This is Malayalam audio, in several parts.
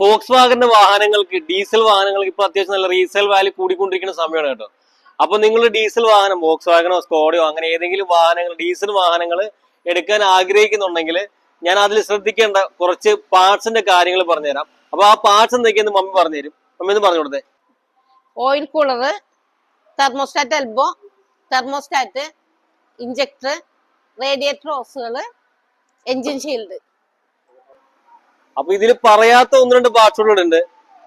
ഫോക്സ് വാഗന്റെ വാഹനങ്ങൾക്ക് ഡീസൽ വാഹനങ്ങൾക്ക് ഇപ്പൊ അത്യാവശ്യം നല്ല റീസെയിൽ വാല്യൂ കൂടിക്കൊണ്ടിരിക്കുന്ന സമയമാണ് കേട്ടോ. അപ്പൊ നിങ്ങൾ ഡീസൽ വാഹനം ഫോക്സ് വാഗനോ സ്കോഡയോ അങ്ങനെ ഏതെങ്കിലും വാഹനങ്ങൾ ഡീസൽ വാഹനങ്ങൾ എടുക്കാൻ ആഗ്രഹിക്കുന്നുണ്ടെങ്കിൽ ഞാൻ അതിൽ ശ്രദ്ധിക്കേണ്ട കുറച്ച് പാർട്സിന്റെ കാര്യങ്ങൾ പറഞ്ഞുതരാം. അപ്പൊ ആ പാർട്സ് എന്തൊക്കെയെന്ന് മമ്മി പറഞ്ഞുതരും. മമ്മി ഒന്ന് പറഞ്ഞു കൊടുത്തേ. Oil cooler thermostat elbow thermostat injector radiator ഹോസുകൾ engine shield അപ്പൊ ഇതിൽ പറയാത്ത ഒന്ന് രണ്ട് പാർട്സുകൾ ഉണ്ട്.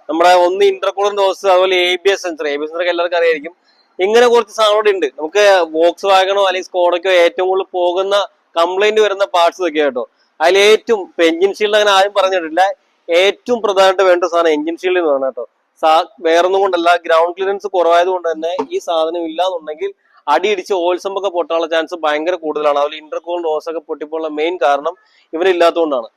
നമ്മുടെ ഒന്ന് ഇന്റർകൂളറിന്റെ ഹോസ് അതുപോലെ A B S sensor A B S sensor എല്ലാവർക്കും അറിയായിരിക്കും. ഇങ്ങനെ കുറച്ച് സാധനം ഉണ്ട്. നമുക്ക് ബോക്സ് വാഗണോ അല്ലെങ്കിൽ സ്കോഡക്കോ ഏറ്റവും കൂടുതൽ പോകുന്ന കംപ്ലൈന്റ് വരുന്ന പാർട്സ് ഒക്കെ കേട്ടോ. അതിൽ ഏറ്റവും ഇപ്പൊ എഞ്ചിൻ ഷീൽഡ് അങ്ങനെ ആരും പറഞ്ഞിട്ടില്ല ഏറ്റവും പ്രധാനമായിട്ട് വേണ്ട സാധനം എഞ്ചിൻ ഷീൽഡ് എന്ന് പറഞ്ഞ കേട്ടോ. വേറൊന്നും കൊണ്ടല്ല ഗ്രൗണ്ട് ക്ലിയറൻസ് കുറവായത് കൊണ്ട് തന്നെ ഈ സാധനം ഇല്ലാന്നുണ്ടെങ്കിൽ അടിയിടിച്ച് ഓൾസമ്പൊക്കെ പൊട്ടാനുള്ള ചാൻസ് ഭയങ്കര കൂടുതലാണ്. അതുപോലെ ഇന്റർകോളിന്റെ ഹോസ് ഒക്കെ മെയിൻ കാരണം ഇവരില്ലാത്തതുകൊണ്ടാണ്.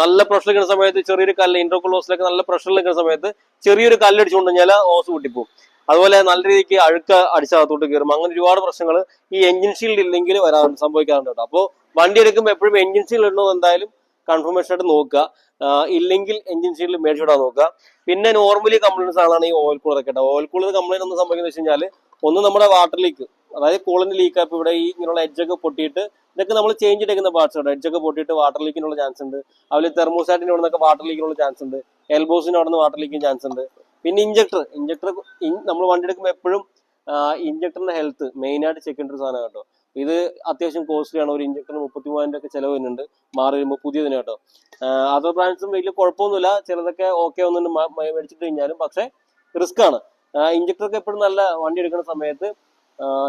നല്ല പ്രഷർ നിൽക്കുന്ന സമയത്ത് ചെറിയൊരു കല്ല് ഇന്റർകൂൾ ഹോസിലൊക്കെ നല്ല പ്രഷർ നിൽക്കുന്ന സമയത്ത് ചെറിയൊരു കല്ല് അടിച്ചുകൊണ്ട് കഴിഞ്ഞാൽ ഓസ് പൊട്ടിപ്പോവും. അതുപോലെ നല്ല രീതിക്ക് അഴുക്ക അടിച്ചകത്തോട്ട് കയറും അങ്ങനെ ഒരുപാട് പ്രശ്നങ്ങൾ ഈ എഞ്ചിൻ ഷീൽഡ് ഇല്ലെങ്കിൽ വരാൻ സംഭവിക്കാറുണ്ട് കേട്ടോ. അപ്പോൾ വണ്ടി എടുക്കുമ്പോൾ എപ്പോഴും എഞ്ചിൻ ഷീൽഡ് ഉണ്ടോ എന്തായാലും കൺഫർമേഷൻ ആയിട്ട് നോക്കുക. ഇല്ലെങ്കിൽ എഞ്ചിൻ ഷീൽഡ് മേടിച്ചിടാൻ നോക്കുക. പിന്നെ നോർമലി കംപ്ലൈൻസ് ആണ് ഈ ഓയിൽ കൂളർ ഒക്കെ ഓയിൽ കൂളർ കംപ്ലൈന്റ് ഒന്ന് സംഭവിക്കുന്നത് വെച്ച് കഴിഞ്ഞാൽ ഒന്ന് നമ്മുടെ വാട്ടർ ലീക്ക് അതായത് കൂളിന്റെ ലീക്ക് ഇവിടെ ഈ ഇങ്ങനെയുള്ള എഡ്ജൊക്കെ പൊട്ടിയിട്ട് ഇതൊക്കെ നമ്മൾ ചേഞ്ച് എടുക്കുന്ന പാർട്സ് ഉണ്ട് എഡ്ജൊക്കെ പൊട്ടിയിട്ട് വാട്ടർ ലീക്കിനുള്ള ചാൻസ് ഉണ്ട്. അതുപോലെ തെർമോസാറ്റിന്റെ അവിടെ നിന്നൊക്കെ വാട്ടർ ലീക്കിനുള്ള ചാൻസ് ഉണ്ട്. എൽബോസിന്റെ അവിടെ നിന്ന് വാട്ടർ ലീക്കിന് ചാൻസ് ഉണ്ട്. പിന്നെ ഇഞ്ചക്ടർ ഇഞ്ചക്ടർ നമ്മൾ വണ്ടി എടുക്കുമ്പോൾ എപ്പോഴും ഇഞ്ചക്ടറിന്റെ ഹെൽത്ത് മെയിൻ ആയിട്ട് ചെക്ക് ചെയ്യേണ്ട ഒരു സാധനം കേട്ടോ. ഇത് അത്യാവശ്യം കോസ്റ്റ്ലി ആണ്. ഒരു ഇഞ്ചക്ടറിന് മുപ്പത്തി മൂവായിരം ഒക്കെ ചിലവ് വരുന്നുണ്ട്. മാറി വരുമ്പോൾ പുതിയതിന് കേട്ടോ. അതർ ബ്രാൻഡ്സും വലിയ കുഴപ്പമൊന്നുമില്ല. ചിലതൊക്കെ ഓക്കെ ഒന്നും മേടിച്ചിട്ട് കഴിഞ്ഞാലും. പക്ഷേ റിസ്ക് ആണ്. ഇഞ്ചക്ടറൊക്കെ എപ്പോഴും നല്ല വണ്ടി എടുക്കുന്ന സമയത്ത്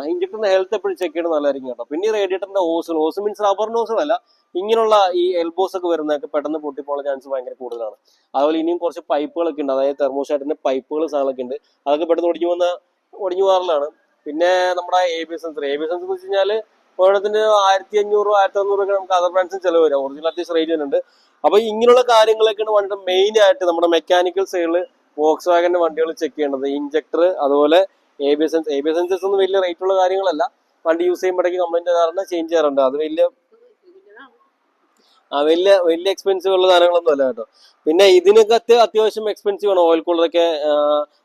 ഇഞ്ചക്ടറിന്റെ ഹെൽത്ത് എപ്പോഴും ചെക്ക് ചെയ്യണം നല്ലതായിരിക്കും കേട്ടോ. പിന്നെ റേഡിയേറ്ററിന്റെ ഓസുകൾ ഓസ് മീൻസ് റബ്ബറിന്റെ അല്ല ഇങ്ങനെയുള്ള ഈ എൽബോസ് ഒക്കെ വരുന്നതൊക്കെ പെട്ടെന്ന് പൊട്ടിപ്പോകാൻ ചാൻസ് ഭയങ്കര കൂടുതലാണ്. അതുപോലെ ഇനിയും കുറച്ച് പൈപ്പുകളൊക്കെ ഉണ്ട്. അതായത് തെർമോസ്റ്റാറ്റിന്റെ പൈപ്പുകൾ സാധനങ്ങളൊക്കെ ഉണ്ട്. അതൊക്കെ പെട്ടെന്ന് ഒടിഞ്ഞു വന്ന ഒടിഞ്ഞു പോകാറുള്ളതാണ്. പിന്നെ നമ്മുടെ A B sensor A B sensor എന്ന് വെച്ച് കഴിഞ്ഞാൽ ഒരെണ്ണത്തിന് ആയിരത്തി അഞ്ഞൂറ് ആയിരത്തി അഞ്ഞൂറ് ഒക്കെ നമുക്ക് അതർ ബ്രാൻഡ്സും ചിലവ് വരാം. ഒറിജിനൽ അത്യാവശ്യം റേറ്റ് തന്നെയുണ്ട് അപ്പൊ ഇങ്ങനെയുള്ള കാര്യങ്ങളൊക്കെയാണ് വണ്ടിയുടെ മെയിൻ ആയിട്ട് നമ്മുടെ മെക്കാനിക്കൽ സൈഡിൽ വോക്സ് വാഗന്റെ വണ്ടികൾ ചെക്ക് ചെയ്യേണ്ടത്. ഇഞ്ചക്ടർ അതുപോലെ A B S A B S sensors ഒന്നും വലിയ റേറ്റ് ഉള്ള കാര്യങ്ങളല്ല. വണ്ടി യൂസ് ചെയ്യുമ്പോഴേക്ക് കംപ്ലൈന്റ് കാരണം ചേഞ്ച് ചെയ്യാറുണ്ട്. അത് വലിയ ആ വലിയ വലിയ എക്സ്പെൻസീവ് ഉള്ള സാധനങ്ങളൊന്നും അല്ല കേട്ടോ. പിന്നെ ഇതിനൊക്കെ അത്യ- അത്യാവശ്യം എക്സ്പെൻസീവ് ആണ്. ഓയിൽ കൂളറൊക്കെ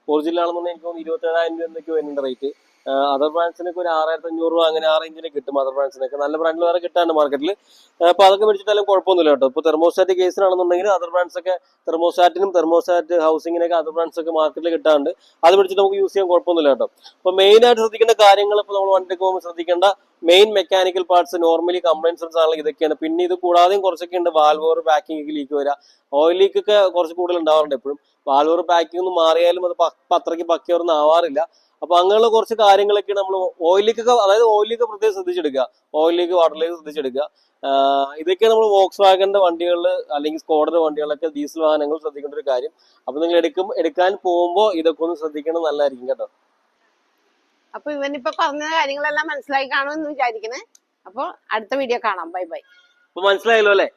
ഒറിജിനൽ ആണെന്നുണ്ടെങ്കിൽ എനിക്ക് തോന്നുന്നു ഇരുപത്തി ഏഴായിരം രൂപ എന്തൊക്കെ വരുന്നുണ്ട് റേറ്റ് അതർ ബ്രാൻഡ്സിനൊക്കെ ഒരു ആറായിരത്തി അഞ്ഞൂറ് രൂപ അങ്ങനെ ആ റേഞ്ചിന് കിട്ടും അതർ ബ്രാൻഡ്സിനൊക്കെ നല്ല ബ്രാൻഡിൽ വേറെ കിട്ടാണ്ട് മാർക്കറ്റിൽ അപ്പൊ അതൊക്കെ മേടിച്ചിട്ടാലും കുഴപ്പമൊന്നുമില്ല കേട്ടോ. ഇപ്പൊ തെർമോസ്റ്റാറ്റ് കേസിനാണെന്നുണ്ടെങ്കിൽ അതർ ബ്രാൻഡ്സ് ഒക്കെ തെർമോസ്റ്റാറ്റിനും തെർമോസ്റ്റാറ്റ് ഹൗസിങ്ങിനൊക്കെ അതർ ബ്രാൻഡ്സ് ഒക്കെ മാർക്കറ്റിൽ കിട്ടാണ്ട് അത് മേടിച്ചിട്ട് നമുക്ക് യൂസ് ചെയ്യാൻ കുഴപ്പമൊന്നുമില്ല കേട്ടോ. അപ്പൊ മെയിൻ ആയിട്ട് ശ്രദ്ധിക്കേണ്ട കാര്യങ്ങൾ ഇപ്പൊ നമ്മൾ വണ്ടിക്ക് പോകുമ്പോൾ ശ്രദ്ധിക്കേണ്ട main mechanical parts normally complaints ആണെങ്കിൽ ഇതൊക്കെയാണ്. പിന്നെ ഇത് കൂടാതെയും കുറച്ചൊക്കെ ഉണ്ട് വാൽവോർ പാക്കിംഗ് ലീക്ക് വരിക ഓയിൽ ലീക്ക് ഒക്കെ കുറച്ച് കൂടുതൽ ഉണ്ടാവാറുണ്ട് എപ്പോഴും. വാൽവോർ പാക്കിംഗ് ഒന്നും മാറിയാലും അത് പത്രയ്ക്ക് പക്കിയൊന്നും ആവാറില്ല. അപ്പൊ അങ്ങനെയുള്ള കുറച്ച് കാര്യങ്ങളൊക്കെ നമ്മൾ ഓയിലേക്കൊക്കെ അതായത് ഓയിലേക്ക് പ്രത്യേകം ശ്രദ്ധിച്ചെടുക്കുക. ഓയിലേക്ക് വാട്ടറിലേക്ക് ശ്രദ്ധിച്ചെടുക്കുക. ഇതൊക്കെ നമ്മൾ വോക്സ് വാഗന്റെ വണ്ടികളിൽ അല്ലെങ്കിൽ സ്കോഡർ വണ്ടികളൊക്കെ ഡീസൽ വാഹനങ്ങൾ ശ്രദ്ധിക്കേണ്ട ഒരു കാര്യം. അപ്പൊ നിങ്ങൾ എടുക്കും എടുക്കാൻ പോകുമ്പോൾ ഇതൊക്കെ ഒന്ന് ശ്രദ്ധിക്കണം നല്ലതായിരിക്കും കേട്ടോ. അപ്പൊ ഇവനിപ്പോ പറഞ്ഞ കാര്യങ്ങളെല്ലാം മനസ്സിലായി കാണുമെന്ന് വിചാരിക്കണേ അപ്പൊ അടുത്ത വീഡിയോ കാണാം. Bye bye. അപ്പൊ മനസ്സിലായല്ലോ അല്ലേ?